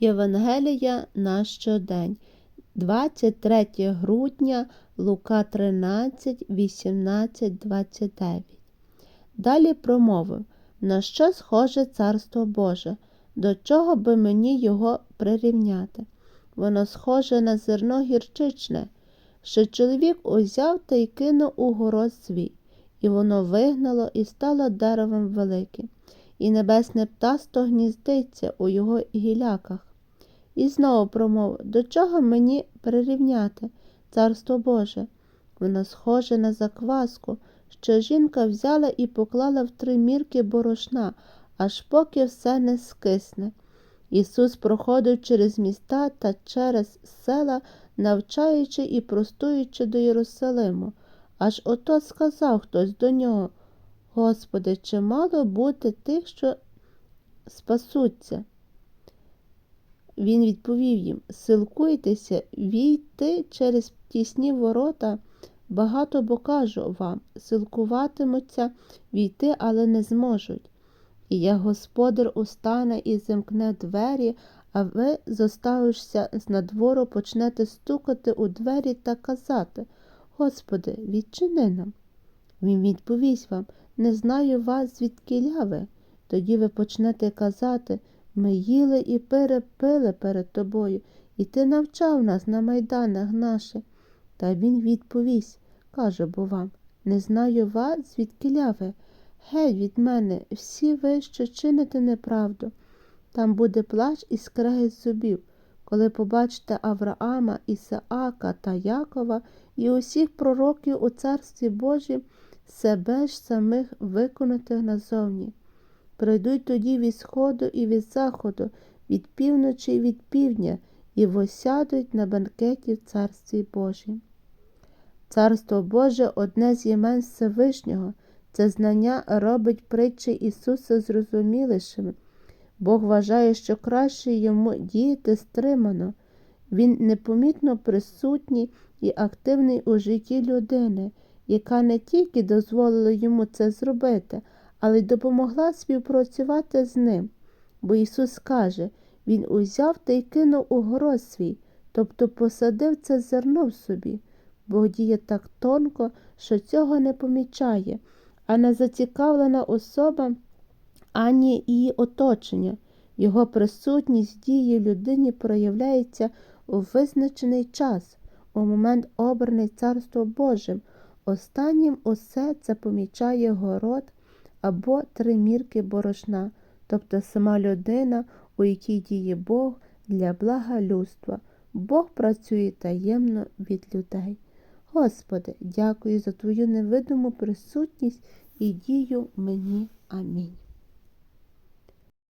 Євангелія на щодень, 23 грудня, Лука 13, 18, 29. Далі промовив, на що схоже Царство Боже, до чого би мені його прирівняти. Воно схоже на зерно гірчичне, що чоловік узяв та й кинув у город свій, і воно вигнало і стало деревом великим, і небесне птасто гніздиться у його гіляках. І знову промовив, до чого мені прирівняти, царство Боже? Воно схоже на закваску, що жінка взяла і поклала в три мірки борошна, аж поки все не скисне. Ісус проходив через міста та через села, навчаючи і простуючи до Єрусалиму. Аж ото сказав хтось до нього Господи, чи мало бути тих, що спасуться? Він відповів їм Силкуйтеся війти через тісні ворота, багато бо кажу вам, силкуватимуться війти, але не зможуть. І як господар устане і замкне двері, а ви, зоставившися з надвору, почнете стукати у двері та казати Господи, відчини нам. Він відповість вам не знаю вас, звідкиля ви. Тоді ви почнете казати ми їли і перепили перед тобою, і ти навчав нас на майданах наших. Та він відповість каже бо вам не знаю вас, звідкиля ви. Геть від мене, всі ви, що чините неправду. Там буде плач і скрегіт зубів, коли побачите Авраама, Ісаака та Якова і усіх пророків у Царстві Божім, себе ж самих виконати назовні. Прийдуть тоді від сходу і від заходу, від півночі і від півдня, і восядуть на банкеті в Царстві Божім. Царство Боже одне з імен Всевишнього. Це знання робить притчі Ісуса зрозумілішими. Бог вважає, що краще йому діяти стримано. Він непомітно присутній і активний у житті людини, яка не тільки дозволила йому це зробити, але й допомогла співпрацювати з ним. Бо Ісус каже, Він узяв та й кинув у город свій, тобто посадив це зерно в собі. Бог діє так тонко, що цього не помічає а не зацікавлена особа ані її оточення. Його присутність дії людині проявляється у визначений час, у момент обраний Царством Божим. Останнім усе це помічає город або три мірки борошна, тобто сама людина, у якій діє Бог для блага людства. Бог працює таємно від людей. Господи, дякую за Твою невидиму присутність і дію мені. Амінь.